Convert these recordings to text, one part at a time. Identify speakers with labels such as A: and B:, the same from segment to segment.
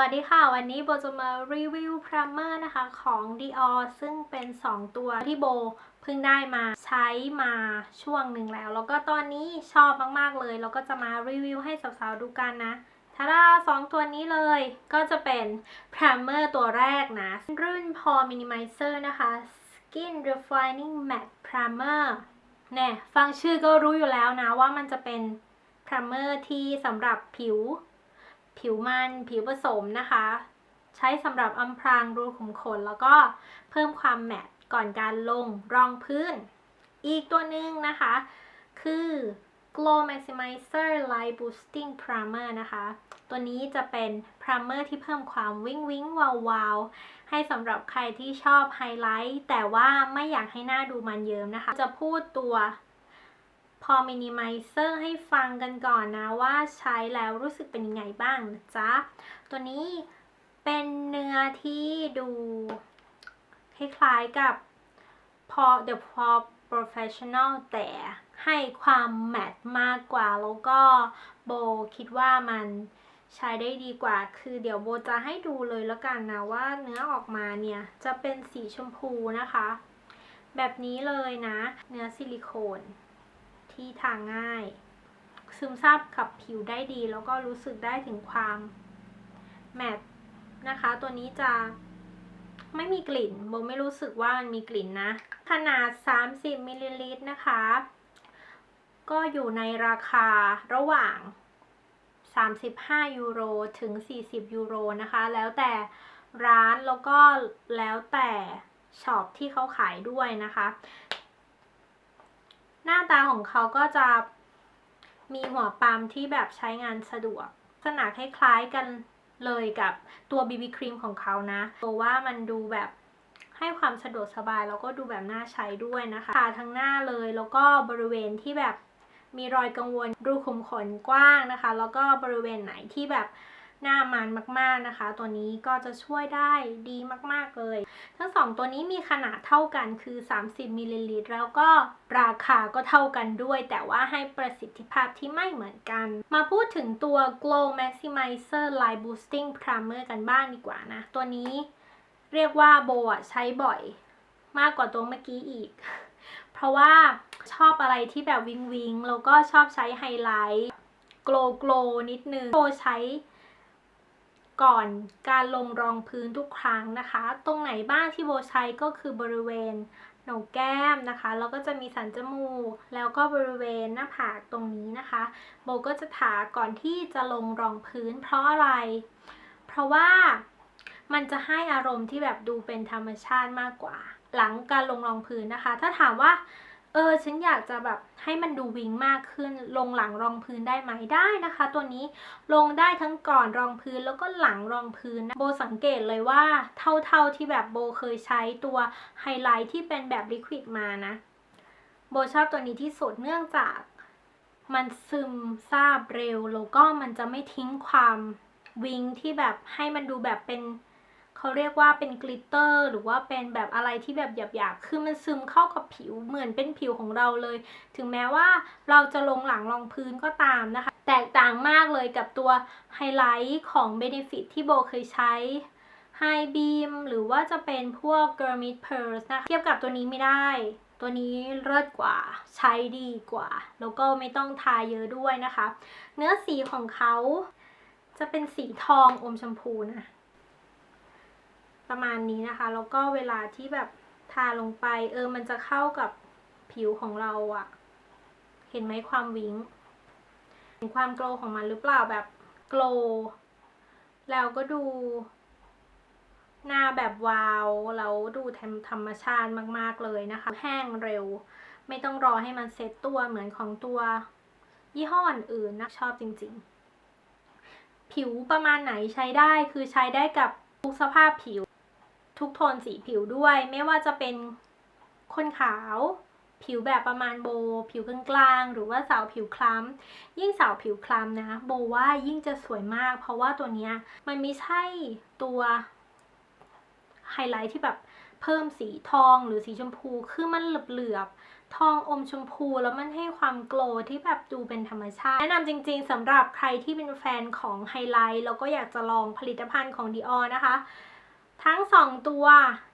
A: วัสดีค่ะ วันนี้โบจะมารีวิวพร i เมอร์นะคะของ Dior ซึ่งเป็น 2 ตัวที่โบเพิ่งได้มาใช้มาช่วงหนึ่งแล้ว แล้วก็ตอนนี้ชอบมาก ๆ เลย แล้วก็จะมารีวิวให้สาว ๆ ดูกันนะทาราสองตัวนี้เลยก็จะเป็นพร i เมอร์ตัวแรกนะ รุ่น Pore Minimizer นะคะ Skin Refining Matte Primer แน่ฟังชื่อก็รู้อยู่แล้วนะว่ามันจะเป็นพร i เมอร์ที่สำหรับผิว ผิวมัน ผิวผสมนะคะ ใช้สำหรับอำพรางรูขุมขน แล้วก็เพิ่มความแมตต์ก่อนการลงรองพื้น อีกตัวหนึ่งนะคะ คือ Glow Maximizer Light Boosting Primer นะคะ ตัวนี้จะเป็น primer ที่เพิ่มความวิงวิ้งวาววาวให้สำหรับใครที่ชอบไฮไลท์แต่ว่าไม่อยากให้หน้าดูมันเยิ้มนะคะ จะพูดตัว พอมินิไมเซอร์ให้ฟังกันก่อนนะว่าใช้แล้วรู้สึกเป็นยังไงบ้างนะจ๊ะ ตัวนี้เป็นเนื้อที่ดูคล้ายๆกับพอ The Pop Professional แต่ให้ความแมตต์มากกว่า แล้วก็โบคิดว่ามันใช้ได้ดีกว่า คือเดี๋ยวโบจะให้ดูเลยแล้วกันนะว่าเนื้อออกมาเนี่ย จะเป็นสีชมพูนะคะ แบบนี้เลยนะ เนื้อซิลิโคน ที่ทางง่าย ซึมซาบกับผิวได้ดี แล้วก็รู้สึกได้ถึงความแมตต์นะคะ ตัวนี้จะไม่มีกลิ่นโบไม่รู้สึกว่ามันมีกลิ่นนะ ขนาด 30มิลลิลิตรนะคะ ก็อยู่ในราคาระหว่าง 35 ยูโรถึง 40 ยูโรนะคะ แล้วแต่ร้านแล้วก็แล้วแต่ช็อปที่เขาขายด้วยนะคะ หน้าตาของเขาก็จะมีหัวปั๊มที่แบบใช้งานสะดวกลักษณะคล้ายๆกันเลยกับตัว BB ครีมของเขานะเพราะว่ามันดูแบบให้ความสะดวกสบายแล้วก็ดูแบบน่าใช้ด้วยนะคะทาทั้งหน้าเลยแล้วก็บริเวณที่แบบมีรอยกังวลรูขุมขนกว้างนะคะ แล้วก็บริเวณไหนที่แบบ หน้ามันมากๆนะคะ ตัวนี้ก็จะช่วยได้ดีมากๆเลย ทั้งสองตัวนี้มีขนาดเท่ากันคือ 30มิลลิลิตรแล้วก็ราคาก็เท่ากันด้วย แต่ว่าให้ประสิทธิภาพที่ไม่เหมือนกัน มาพูดถึงตัว Glow Maximizer Light Boosting Primer กันบ้างดีกว่านะ ตัวนี้เรียกว่าโบอะใช้บ่อยมากกว่าตัวเมื่อกี้อีก เพราะว่าชอบอะไรที่แบบวิงวิงแล้วก็ชอบใช้ไฮไลท์โกลโกลนิดนึงโบใช้ ก่อนการลงรองพื้นทุกครั้งนะคะ ตรงไหนบ้างที่โบใช้ก็คือบริเวณโหนกแก้มนะคะ แล้วก็จะมีสันจมูก แล้วก็บริเวณหน้าผากตรงนี้นะคะ โบก็จะทาก่อนที่จะลงรองพื้นเพราะอะไร เพราะว่ามันจะให้อารมณ์ที่แบบดูเป็นธรรมชาติมากกว่า หลังการลงรองพื้นนะคะ ถ้าถามว่า เออฉันอยากจะแบบให้มันดูวิงมากขึ้น ลงหลังรองพื้นได้ไหมได้นะคะ ตัวนี้ลงได้ทั้งก่อนรองพื้นแล้วก็หลังรองพื้นนะโบสังเกตเลยว่าเท่าๆที่แบบโบเคยใช้ตัวไฮไลท์ที่เป็นแบบลิควิดมานะโบชอบตัวนี้ที่สุดเนื่องจากมันซึมซาบเร็วแล้วก็มันจะไม่ทิ้งความวิงที่แบบให้มันดูแบบเป็น เขาเรียกว่าเป็นกลิตเตอร์หรือว่าเป็นแบบอะไรที่แบบหยาบๆ คือมันซึมเข้ากับผิวเหมือนเป็นผิวของเราเลย ถึงแม้ว่าเราจะลงหลังรองพื้นก็ตามนะคะ แตกต่างมากเลยกับตัวไฮไลท์ของ Benefit ที่โบเคยใช้ High Beam หรือว่าจะเป็นพวก g e r m i t p e a r l นะคะเทียบกับตัวนี้ไม่ได้ตัวนี้เลิศกว่าใช้ดีกว่า แล้วก็ไม่ต้องทาเยอะด้วยนะคะ เนื้อสีของเขาจะเป็นสีทองอมชมพูนะ ประมาณนี้นะคะ แล้วก็เวลาที่แบบทาลงไป เออ มันจะเข้ากับผิวของเราอะเห็นไหมความวิงเห็นความโกลของมันหรือเปล่าแบบโกลแล้วก็ดู หน้าแบบวาวแล้วดูธรรมชาติมาก ๆ เลยนะคะ แห้งเร็ว ไม่ต้องรอให้มันเซ็ตตัวเหมือนของตัว ยี่ห้ออื่นนะชอบจริง ๆ ผิวประมาณไหนใช้ได้คือใช้ได้กับทุกสภาพผิว ทุกโทนสีผิวด้วย ไม่ว่าจะเป็นคนขาว ผิวแบบประมาณโบ ผิวกลางๆหรือว่าสาวผิวคล้ำยิ่งสาวผิวคล้ำนะ โบว่ายิ่งจะสวยมาก เพราะว่าตัวเนี้ยมันไม่ใช่ตัวไฮไลท์ที่แบบเพิ่มสีทองหรือสีชมพู คือมันเหลือบๆทองอมชมพูแล้วมันให้ความโกลว์ที่แบบดูเป็นธรรมชาติ แนะนำจริงๆสำหรับใครที่เป็นแฟนของไฮไลท์แล้วก็อยากจะลองผลิตภัณฑ์ของ Dior นะคะ ทั้ง 2 ตัว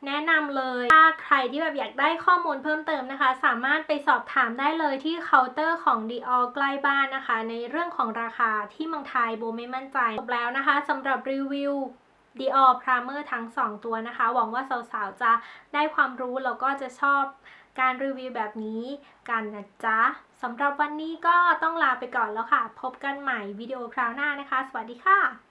A: แนะนำเลย ถ้าใครที่แบบอยากได้ข้อมูลเพิ่มเติมนะคะ สามารถไปสอบถามได้เลยที่เคาน์เตอร์ของ Dior ใกล้บ้านนะคะ ในเรื่องของราคาที่เมืองไทยโบไม่มั่นใจจบแล้วนะคะสำหรับรีวิว Dior Primer ทั้ง 2 ตัวนะคะ หวังว่าสาวๆ จะได้ความรู้แล้วก็จะชอบการรีวิวแบบนี้กันนะจ๊ะสำหรับวันนี้ก็ต้องลาไปก่อนแล้วค่ะ พบกันใหม่วิดีโอคราวหน้านะคะ สวัสดีค่ะ